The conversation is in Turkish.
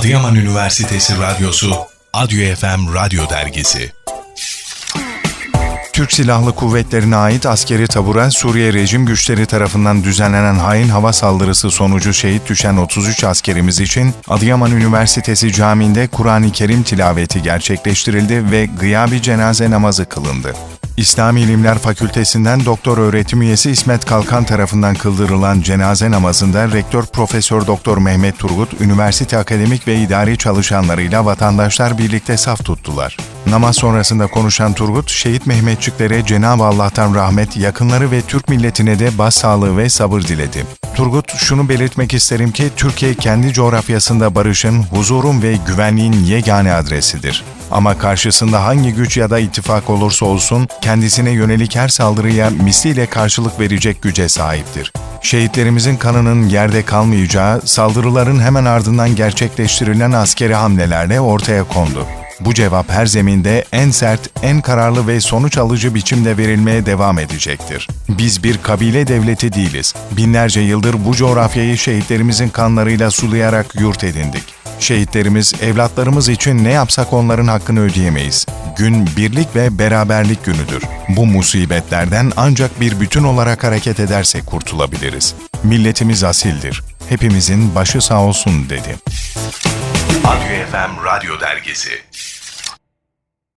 Adıyaman Üniversitesi Radyosu, Adyo FM Radyo Dergisi. Türk Silahlı Kuvvetleri'ne ait askeri tabura Suriye rejim güçleri tarafından düzenlenen hain hava saldırısı sonucu şehit düşen 33 askerimiz için Adıyaman Üniversitesi Camii'nde Kur'an-ı Kerim tilaveti gerçekleştirildi ve gıyabi cenaze namazı kılındı. İslami İlimler Fakültesinden doktor öğretim üyesi İsmet Kalkan tarafından kıldırılan cenaze namazında Rektör Profesör Doktor Mehmet Turgut, üniversite akademik ve idari çalışanlarıyla vatandaşlar birlikte saf tuttular. Namaz sonrasında konuşan Turgut, şehit Mehmetçiklere Cenab-ı Allah'tan rahmet, yakınları ve Türk milletine de başsağlığı ve sabır diledi. Turgut, şunu belirtmek isterim ki Türkiye kendi coğrafyasında barışın, huzurun ve güvenliğin yegane adresidir. Ama karşısında hangi güç ya da ittifak olursa olsun kendisine yönelik her saldırıya misliyle karşılık verecek güce sahiptir. Şehitlerimizin kanının yerde kalmayacağı, saldırıların hemen ardından gerçekleştirilen askeri hamlelerle ortaya kondu. Bu cevap her zeminde en sert, en kararlı ve sonuç alıcı biçimde verilmeye devam edecektir. Biz bir kabile devleti değiliz. Binlerce yıldır bu coğrafyayı şehitlerimizin kanlarıyla sulayarak yurt edindik. Şehitlerimiz, evlatlarımız için ne yapsak onların hakkını ödeyemeyiz. Gün birlik ve beraberlik günüdür. Bu musibetlerden ancak bir bütün olarak hareket edersek kurtulabiliriz. Milletimiz asildir. Hepimizin başı sağ olsun dedi. Adyo FM Radyo Dergisi.